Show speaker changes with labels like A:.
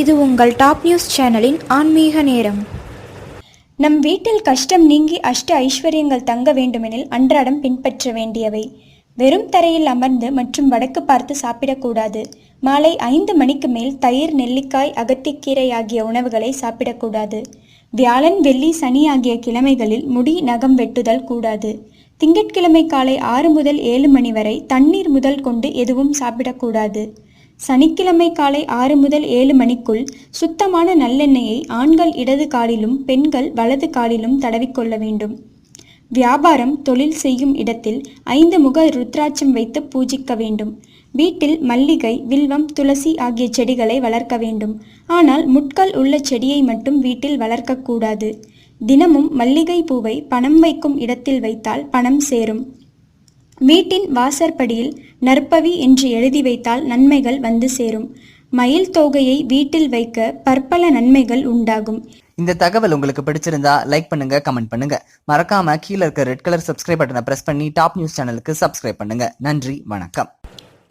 A: இது உங்கள் top news சேனலின் ஆன்மீக நேரம்.
B: நம் வீட்டில் கஷ்டம் நீங்கி அஷ்ட ஐஸ்வர்யங்கள் தங்க வேண்டுமெனில் அன்றாடம் பின்பற்ற வேண்டியவை. வெறும் தரையில் அமர்ந்து மற்றும் வடக்கு பார்த்து சாப்பிடக்கூடாது. மாலை ஐந்து மணிக்கு மேல் தயிர் நெல்லிக்காய் அகத்திக்கீரை ஆகிய உணவுகளை சாப்பிடக்கூடாது. வியாழன் வெள்ளி சனி ஆகிய கிழமைகளில் முடி நகம் வெட்டுதல் கூடாது. திங்கட்கிழமை காலை ஆறு முதல் ஏழு மணி வரை தண்ணீர் முதல் கொண்டு எதுவும் சாப்பிடக்கூடாது. சனிக்கிழமை காலை ஆறு முதல் ஏழு மணிக்குள் சுத்தமான நல்லெண்ணெயை ஆண்கள் இடது காலிலும் பெண்கள் வலது காலிலும் தடவிக்கொள்ள வேண்டும். வியாபாரம் தொழில் செய்யும் இடத்தில் ஐந்து முக ருத்ராட்சம் வைத்து பூஜிக்க வேண்டும். வீட்டில் மல்லிகை வில்வம் துளசி ஆகிய செடிகளை வளர்க்க வேண்டும். ஆனால் முட்கள் உள்ள செடியை மட்டும் வீட்டில் வளர்க்கக்கூடாது. தினமும் மல்லிகை பூவை பணம் வைக்கும் இடத்தில் வைத்தால் பணம் சேரும். வீட்டின் வாசற்படியில் நற்பவி என்று எழுதி வைத்தால் நன்மைகள் வந்து சேரும். மயில் தோகையை வீட்டில் வைக்க பற்பல நன்மைகள் உண்டாகும்.
C: இந்த தகவல் உங்களுக்கு பிடிச்சிருந்தா லைக் பண்ணுங்க கமெண்ட் பண்ணுங்க. மறக்காம கீழே இருக்க ரெட் கலர் சப்ஸ்கிரைப் பட்டனை பிரஸ் பண்ணி டாப் நியூஸ் சேனலுக்கு சப்ஸ்கிரைப் பண்ணுங்க. நன்றி வணக்கம்.